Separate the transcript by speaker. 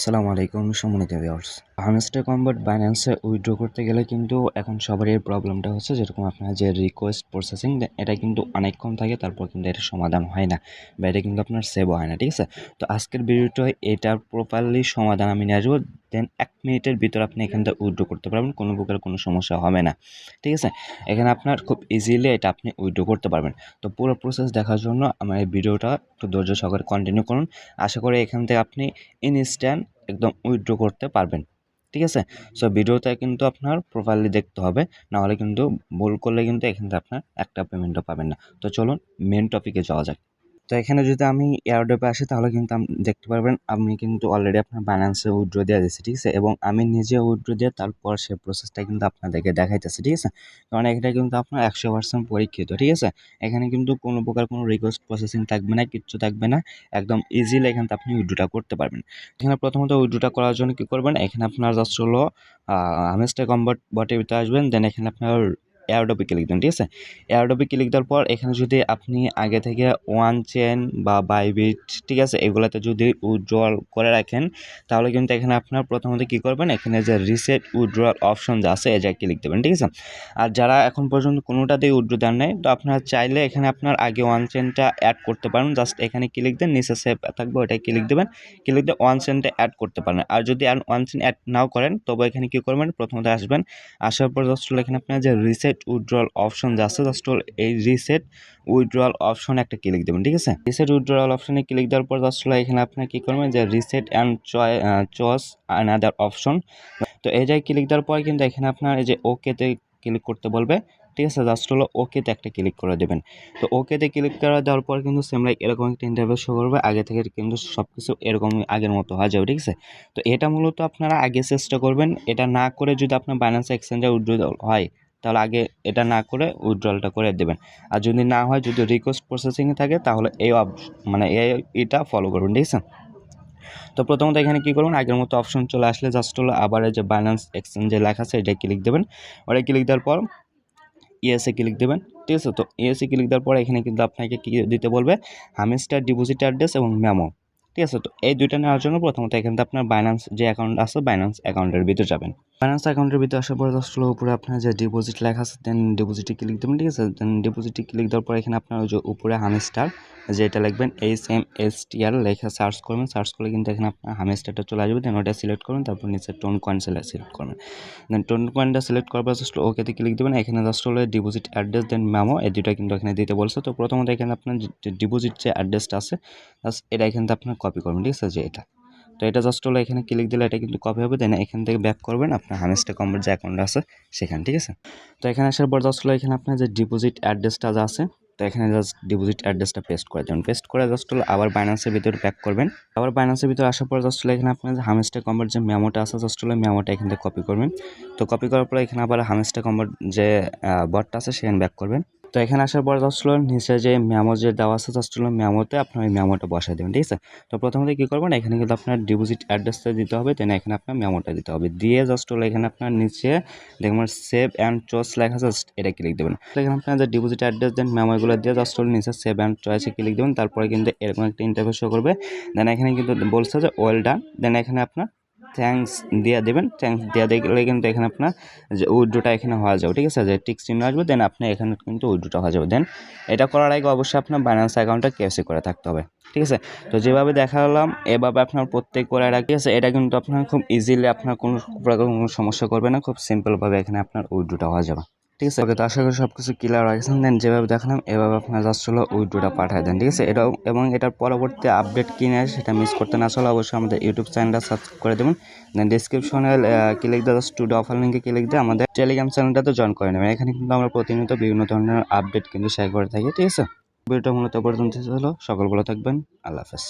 Speaker 1: আসসালামু আলাইকুম, সম্মানিত ভিউয়ার্স হামস্টার কম্বট বাইন্যান্সে উইথড্র করতে গেলে কিন্তু এখন সবারই প্রবলেমটা হচ্ছে, যেরকম আপনার যে রিকোয়েস্ট প্রসেসিং এটা কিন্তু অনেকক্ষণ থাকে, তারপর কিন্তু এটা সমাধান হয় না বা এটা কিন্তু আপনার সেভ হয় না, ঠিক আছে? তো আজকের ভিডিওটা এটা প্রপারলি সমাধান আমি নিয়ে আসব। দেন এক মিনিটের ভিতর আপনি এখান থেকে উইথড্র করতে পারবেন, কোনো প্রকার কোনো সমস্যা হবে না। ঠিক আছে? এখানে আপনার খুব ইজিলি এটা আপনি উইথড্র করতে পারবেন। তো পুরো প্রসেস দেখার জন্য আমার এই ভিডিওটা একটু ধৈর্য সহকারে কন্টিনিউ করুন। আশা করি এখান থেকে আপনি ইনস্ট্যান্ট একদম উইথড্র করতে পারবেন। ঠিক আছে? সো ভিডিওটা কিন্তু আপনার প্রোফাইলি দেখতে হবে, নাহলে কিন্তু ভুল করলে কিন্তু এখান থেকে আপনার একটা পেমেন্টও পাবেন না। তো চলুন মেন টপিকে যাওয়া যাক। তো এখানে যদি আমি এয়ারড্রপে আসি, তাহলে কিন্তু আপনি দেখতে পারবেন আমি কিন্তু অলরেডি আপনার বাইন্যান্সে উইড্রো দিয়ে দিয়েছি, ঠিক আছে? এবং আমি নিজে উইথড্র দিয়ে তারপর সে প্রসেসটা কিন্তু আপনাদেরকে দেখাইতেছি, ঠিক আছে? কারণ এটা কিন্তু আপনার একশো পার্সেন্ট পরীক্ষিত, ঠিক আছে? এখানে কিন্তু কোনো প্রকার কোনো রিকোয়েস্ট প্রসেসিং থাকবে না, কিচ্ছু থাকবে না, একদম ইজিলি এখান থেকে আপনি উইড্রোটা করতে পারবেন। এখানে প্রথমত উইড্রোটা করার জন্য কী করবেন? এখানে আপনার জাস্ট হলো হামেস্টার কম্বার্ট বটের ভিতরে আসবেন দেন এখানে আপনার এয়ারডপে ক্লিক দেন ঠিক আছে? এয়ারডপে ক্লিক দেওয়ার পর এখানে যদি আপনি আগে থেকে ওয়ান চেন বা বাইবিট ঠিক আছে, এগুলোতে যদি উইথড্রল করে রাখেন, তাহলে কিন্তু এখানে আপনার প্রথমত কী করবেন? এখানে যে রিসেট উইথড্রল অপশন যা আছে এই জায়গায় ক্লিক দেবেন ঠিক আছে? আর যারা এখন পর্যন্ত কোনোটাতেই উইথড্র দেন নাই, তো আপনারা চাইলে এখানে আপনার আগে ওয়ান চেনটা অ্যাড করতে পারেন। জাস্ট এখানে ক্লিক দেন, নিচে সেভ থাকবে ওটাই ক্লিক দেবেন। ক্লিক দিয়ে ওয়ান চেনটা অ্যাড করতে পারেন। আর যদি ওয়ান চেন অ্যাড নাও করেন, তবে এখানে কী করবেন? প্রথমত আসবেন, আসার পর জাস্ট এখানে আপনার যে রিসেট উইথড্রল অপশন যা আছে জাস্ট এই রিসেট উইথড্রল অপশন একটা ক্লিক দেবেন, ঠিক আছে? রিসেট উইথড্রল অপশনে ক্লিক দেওয়ার পর জাস্ট এখানে আপনার কী করবেন যে রিসেট অ্যান্ড চয় চয়েস আনাদার অপশন তো জায়গায় ক্লিক দেওয়ার পর কিন্তু এখানে আপনার এই যে ওকেতে ক্লিক করতে বলবে, ঠিক আছে? জাস্ট হলো ওকেতে একটা ক্লিক করে দেবেন। তো ওকেতে ক্লিক করে দেওয়ার পর কিন্তু সেম লাইক এরকম একটা ইন্টারভিউ শো করবে, আগে থেকে কিন্তু সব কিছু এরকম আগের মতো হয়ে যাবে, ঠিক আছে? তো এটা মূলত আপনারা আগে চেষ্টা করবেন, এটা না করে যদি আপনার বাইন্যান্স এক্সচেঞ্জে উইথড্র হয় তাহলে আগে এটা না করে উইথড্রলটা করে দেবেন। আর যদি না হয়, যদি রিকোয়েস্ট প্রসেসিংয়ে থাকে, তাহলে এই মানে এটা ফলো করবেন, ঠিক আছে? তো প্রথমত এখানে কী করবেন? আগের মতো অপশন চলে আসলে জাস্ট হলো আবার যে বাইন্যান্স এক্সচেঞ্জে লেখা আছে, এটা ক্লিক দেবেন। ওটা ক্লিক দেওয়ার পর ইএসএ ক্লিক দেবেন, ঠিক আছে? তো ইএসএ ক্লিক দেওয়ার পর এখানে কিন্তু আপনাকে কী দিতে বলবে? হামিস্টার ডিপোজিট অ্যাড্রেস এবং মেমো ঠিক আছে, তো এই দুইটা নেওয়ার জন্য প্রথমত এখানে আপনার বাইন্যান্স যে অ্যাকাউন্ট আছে বাইন্যান্স অ্যাকাউন্টের ভিতরে যাবেন। বাইন্যান্স অ্যাকাউন্টের ভিতরে আসার পরে জাস্ট উপরে আপনার যে ডিপোজিট লেখা আছে দেন ডিপোজিটে ক্লিক দেবেন, ঠিক আছে? দেন ডিপোজিটে ক্লিক দেওয়ার পর এখানে আপনার ওই যে উপরে হামিস্টার যেটা লিখবেন H M S T R লেখা সার্চ করবেন সার্চ করলে কিন্তু এখানে আপনার হামিস্টারটা চলে আসবে দেন ওটা সিলেক্ট করবেন, তারপর নিচে টোন কয়েন সিলেক্ট করবেন। দেন টোন কয়েনটা সিলেক্ট করবার জাস্ট ওকেতে ক্লিক দেবেন, এখানে জাস্ট হলে ডিপোজিট অ্যাড্রেস দেন ম্যামো এই দুটা কিন্তু এখানে দিতে বলছে। তো প্রথমত এখানে আপনার ডিপোজিট যে অ্যাড্রেসটা আছে জাস্ট এটা এখান থেকে আপনার কপি করবেন, ঠিক আছে? যে এটা। তো এটা জাস্ট হলো এখানে ক্লিক দিলে এটা কিন্তু কপি হবে দেন এখান থেকে ব্যাক করবেন আপনার হামেস্টা কম্বার যে অ্যাকাউন্ট আছে সেখানে, ঠিক আছে? তো এখানে আসার পর জাস্ট হলো এখানে আপনার যে ডিপোজিট অ্যাড্রেসটা আছে তো এখানে জাস্ট ডিপোজিট অ্যাড্রেসটা পেস্ট করে দেবেন। পেস্ট করে জাস্ট হলো আবার বাইন্যান্সের ভিতরে ব্যাক করবেন। আবার বাইন্যান্সের ভিতরে আসার পর জাস্ট হলো এখানে আপনার হামেস্টা কম্বার যে মেমোটা আছে জাস্ট হলো মেমোটা এখান থেকে কপি করবেন। তো কপি করার পর এখানে আবার হামেস্টা কম্বার যে বটটা আছে, সেখানে ব্যাক করবেন। তো এখানে আসার পর জাস্ট নিচে যে ম্যামো যে দেওয়া আছে জাস্ট হলো মেমোতে আপনার ওই মেমোটা বসাই দেবেন, ঠিক আছে? তো প্রথমত কী করবেন, এখানে কিন্তু আপনার ডিপোজিট অ্যাড্রেসটা দিতে হবে দেন এখানে আপনার ম্যামোটা দিতে হবে। দিয়ে জাস্ট হলো এখানে আপনার নিচে দেখবেন সেভ অ্যান্ড চয়েস লেখা জাস্ট এটা ক্লিক দেবেন। এখানে আপনার যে ডিপোজিট অ্যাড্রেস দেন ম্যামোগুলো দিয়ে জাস্ট হলো নিচে সেভ অ্যান্ড চয়েসে ক্লিক দেবেন, তারপরে কিন্তু এরকম একটা ইন্টারভিউ শো করবে। দেন এখানে কিন্তু বলছে যে ওয়েল ডান দেন এখানে আপনার থ্যাঙ্কস দেওয়া দেবেন। থ্যাংকস দেওয়া দিলে কিন্তু এখানে আপনার যে উইড্রোটা এখানে হওয়া যাবে, ঠিক আছে? যে টিক চিহ্ন আসবে দেন আপনি এখানে কিন্তু উইড্রোটা হওয়া যাবে। দেন এটা করার আগে অবশ্যই আপনার বাইন্যান্স অ্যাকাউন্টটা কেসি করে থাকতে হবে, ঠিক আছে? তো যেভাবে দেখালাম, এভাবে আপনার প্রত্যেক করে রাখি আছে? এটা কিন্তু আপনার খুব ইজিলি আপনার কোনো প্রকার কোনো সমস্যা করবে না, খুব সিম্পলভাবে এখানে আপনার উইড্রোটা হওয়া যাবে। ঠিক আছে? ওকে তো আশা করি সব কিছু ক্লিয়ার রাখছেন দেন যেভাবে দেখালাম, এভাবে আপনার জাস্ট হলো উইড্রোটা পাঠিয়ে দেন, ঠিক আছে? এটা এবং এটার পরবর্তী আপডেট কিনে সেটা মিস করতে না চলে, অবশ্যই আমাদের ইউটিউব চ্যানেলটা সাবস্ক্রাইব করে দেবেন। দেন ডিসক্রিপশনে ক্লিক দিয়ে স্টুডিও অফার লিঙ্কে ক্লিক দিয়ে আমাদের টেলিগ্রাম চ্যানেলটাতে জয়েন করে নেবেন। এখানে কিন্তু আমরা প্রতিনিয়ত বিভিন্ন ধরনের আপডেট কিন্তু শেয়ার করে থাকি, ঠিক আছে? ভিডিওটা মূলত পর্যন্ত হলো সকল ভালো থাকবেন। আল্লাহ হাফেজ।